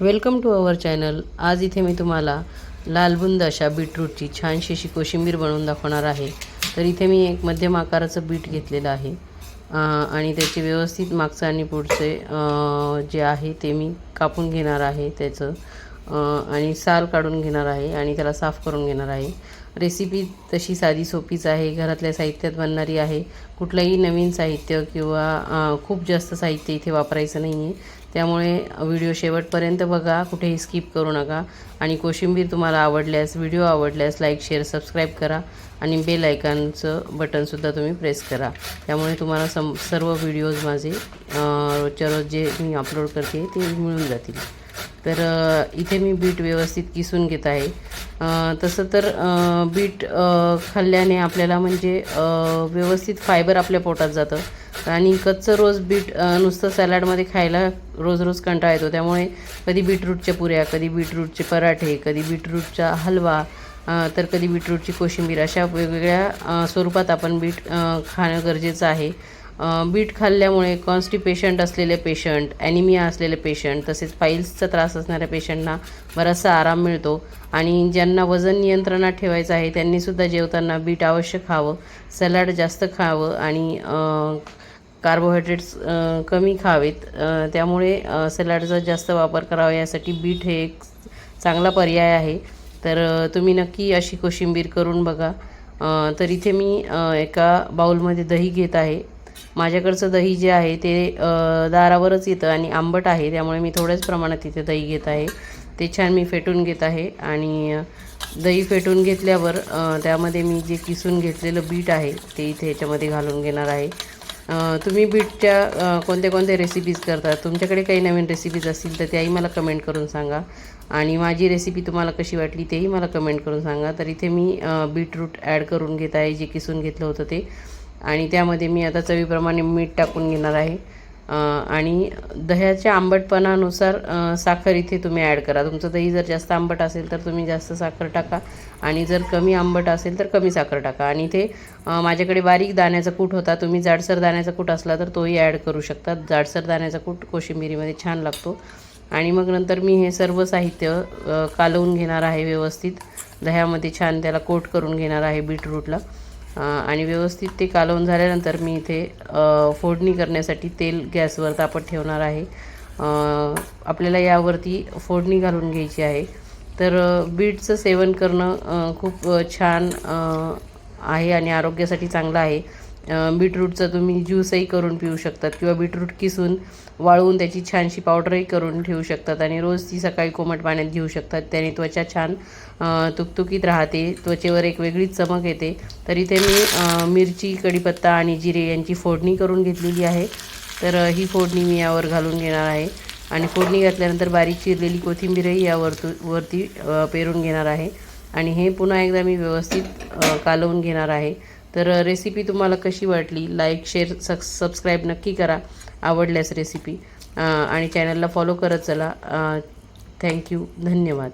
Welcome to our channel. आज इथे मी तुम्हाला लालबुंद अशा बीटरूटची छानशी अशी कोशिंबीर बनवून दाखवणार आहे. तर इथे मी एक मध्यम आकाराचं बीट घेतलेलं आहे. आणि त्याचे व्यवस्थित मागचं आणि पुढचे जे आहे ते मी कापून घेणार आहे त्याचं. आणि साल काढून घेणार आहे आणि त्याला साफ करून घेणार आहे. रेसिपी तशी साधी सोपीच आहे. घरातल्या साहित्यात बनणारी आहे. कुठलंही नवीन साहित्य किंवा खूप जास्त साहित्य इथे वापरायचं नाही आहे त्यामुळे व्हिडिओ शेवटपर्यंत बघा. कुठेही स्किप करू नका. आणि कोशिंबीर तुम्हाला आवडल्यास व्हिडिओ आवडल्यास लाईक शेअर सबस्क्राईब करा. आणि बेल आयकॉनचं बटनसुद्धा तुम्ही प्रेस करा. त्यामुळे तुम्हाला सम सर्व व्हिडिओज माझे रोजच्या रोज जे मी अपलोड करते ते मिळून जातील. तर इथे मी बीट व्यवस्थित किसून घेत आहे. तसं तर बीट खाल्ल्याने आपल्याला म्हणजे व्यवस्थित फायबर आपल्या पोटात जातं. आणि कच्चं रोज बीट नुसतं सॅलडमध्ये खायला रोज रोज कंटाळा येतो. त्यामुळे कधी बीटरूटच्या पुऱ्या कधी बीटरूटचे पराठे कधी बीटरूटचा हलवा तर कधी बीटरूटची कोशिंबीर अशा वेगवेगळ्या स्वरूपात आपण बीट खाणं गरजेचं आहे. बीट खाल्ल्यामुळे कॉन्स्टिपेशंट असलेले पेशंट ॲनिमिया असलेले पेशंट तसेच फाईल्सचा त्रास असणाऱ्या पेशंटना बराचसा आराम मिळतो. आणि ज्यांना वजन नियंत्रणात ठेवायचं आहे त्यांनीसुद्धा जेवताना बीट अवश्य खावं सॅलाड जास्त खावं आणि कार्बोहायड्रेट्स कमी खावेत. त्यामुळे सलाडचा जास्त वापर करावा यासाठी बीट हे एक चांगला पर्याय आहे. तर तुम्ही नक्की अशी कोशिंबीर करून बघा. तर इथे मी एका बाऊलमध्ये दही घेत आहे. माझ्याकडचं दही जे आहे ते दारावरच येतं आणि आंबट आहे त्यामुळे मी थोड्याच प्रमाणात इथे दही घेत आहे. ते छान मी फेटून घेत आहे आणि दही फेटून घेतल्यावर त्यामध्ये मी जे किसून घेतलेलं बीट आहे ते इथे याच्यामध्ये घालून घेणार आहे. तुम्ही बीटच्या कोणत्या कोणत्या रेसिपीज करतात? तुमच्याकडे काही नवीन रेसिपीज असतील तर त्याही मला कमेंट करून सांगा. आणि माझी रेसिपी तुम्हाला कशी वाटली तेही मला कमेंट करून सांगा. तर इथे मी बीटरूट ॲड करून घेत आहे जे किसून घेतलं होतं ते. आणि त्यामध्ये मी आता चवीप्रमाणे मीठ टाकून घेणार आहे. आणि दह्याच्या आंबटपणानुसार साखर इथे तुम्ही ॲड करा. तुमचं दही जर जास्त आंबट असेल तर तुम्ही जास्त साखर टाका. आणि जर कमी आंबट असेल तर कमी साखर टाका. आणि इथे माझ्याकडे बारीक दाण्याचा कूट होता. तुम्ही जाडसर दाण्याचा कूट असला तर तोही ॲड करू शकता. जाडसर दाण्याचा कूट कोशिंबिरीमध्ये छान लागतो. आणि मग नंतर मी हे सर्व साहित्य कालवून घेणार आहे व्यवस्थित. दह्यामध्ये छान त्याला कोट करून घेणार आहे बीटरूटला. आणि व्यवस्थित ते कालवून झाल्यानंतर मी इथे फोडणी करण्यासाठी तेल गॅसवर तापत ठेवणार आहे. आपल्याला यावरती फोडणी घालून घ्यायची आहे. तर बीटचं सेवन करणं खूप छान आहे आणि आरोग्यासाठी चांगलं आहे. बीटरूटचा तुम्ही ज्यूसही करून पिऊ शकतात किंवा बीटरूट किसून वाळवून त्याची छानशी पावडरही करून ठेवू शकतात आणि रोज ती सकाळी कोमट पाण्यात घेऊ शकतात. त्याने त्वचा छान तुकतुकीत राहते त्वचेवर एक वेगळीच चमक येते. तर इथे मी मिरची कढीपत्ता आणि जिरे यांची फोडणी करून घेतलेली आहे. तर ही फोडणी मी यावर घालून घेणार आहे. आणि फोडणी घातल्यानंतर बारीक चिरलेली कोथिंबीरही यावरतू वरती पेरून घेणार आहे. आणि हे पुन्हा एकदा मी व्यवस्थित कालवून घेणार आहे. तर रेसिपी तुम्हाला कशी वाटली? लाईक शेअर सक्स सबस्क्राईब नक्की करा. आवडल्यास रेसिपी आणि चॅनलला फॉलो करत चला. थँक्यू धन्यवाद.